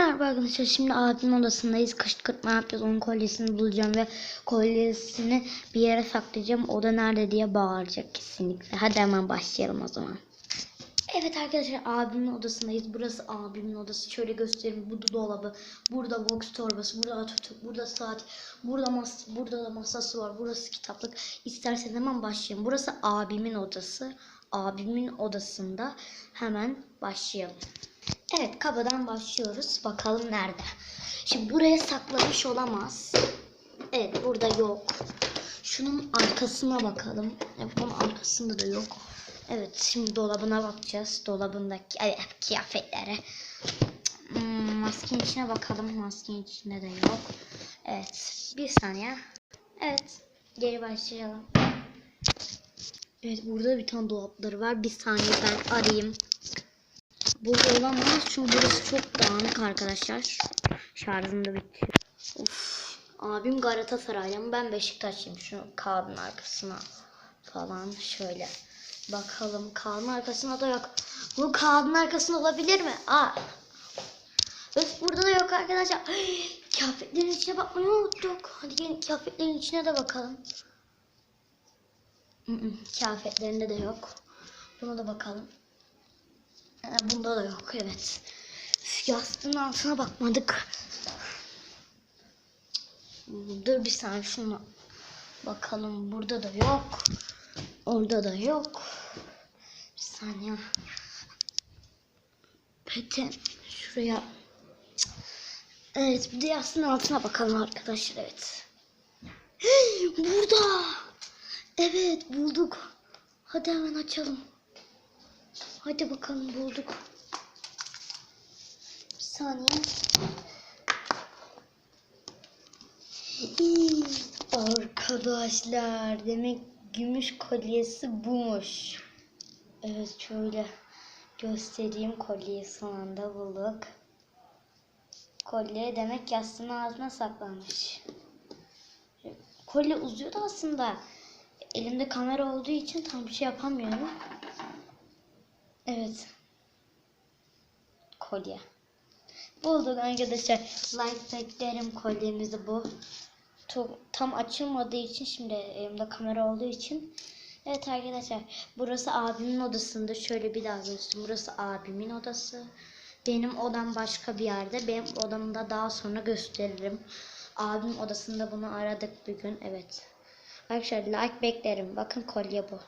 Merhaba arkadaşlar şimdi abimin odasındayız. Kışkırtma yapacağız onun kolyesini bulacağım ve kolyesini bir yere saklayacağım. O da nerede diye bağıracak kesinlikle. Hadi hemen başlayalım o zaman. Evet arkadaşlar abimin odasındayız. Burası abimin odası. Şöyle göstereyim. Burada dolabı burada box torbası burada atatürk burada saat burada mas burada da masası var burası kitaplık. İsterseniz hemen başlayalım. Burası abimin odası. Abimin odasında hemen başlayalım. Evet kabadan başlıyoruz. Bakalım nerede. Şimdi buraya saklamış olamaz. Evet burada yok. Şunun arkasına bakalım. Evet bunun arkasında da yok. Evet şimdi dolabına bakacağız. Dolabındaki evet, kıyafetlere. Hmm, maskenin içine bakalım. Maskenin içinde de yok. Evet bir saniye. Evet geri başlayalım. Evet burada bir tane dolapları var. Bir saniye ben arayayım. Burada olamaz çünkü burası çok dağınık arkadaşlar. Şarjım da bitiyor. Of. Abim Galatasaraylı ben Beşiktaşlıyım. Şu kağıdın arkasına falan şöyle. Bakalım kağıdın arkasında da yok. Bu kağıdın arkasında olabilir mi? Aa. Öf burada da yok arkadaşlar. Kıyafetlerin içine bakmayı unuttuk. Hadi gelin kıyafetlerin içine de bakalım. Hı, Kıyafetlerinde de yok. Buna da bakalım. Ee, Bunda da yok evet. Yastığın altına bakmadık. Dur bir saniye şuna bakalım. Burada da yok. Orada da yok. Bir saniye. Peki şuraya. Evet bir de yastığın altına bakalım arkadaşlar evet. Burada. Evet bulduk. Hadi hemen açalım. Hadi bakalım bulduk. Bir saniye. Arkadaşlar demek gümüş kolyesi bumuş. Evet şöyle göstereyim kolyeyi son anda bulduk. Kolye demek yastığın ağzına saklanmış. Kolye uzuyordu aslında. Elimde kamera olduğu için tam bir şey yapamıyorum. Evet. Kolye. Bulduk arkadaşlar. Like beklerim kolyemizi bu. Tam açılmadığı için şimdi elimde kamera olduğu için. Evet arkadaşlar burası abimin odasında. Şöyle bir daha göstereyim. Burası abimin odası. Benim odam başka bir yerde. Benim odamı da daha sonra gösteririm. Abim odasında bunu aradık bir gün. Evet. Arkadaşlar like beklerim. Bakın kolye bu.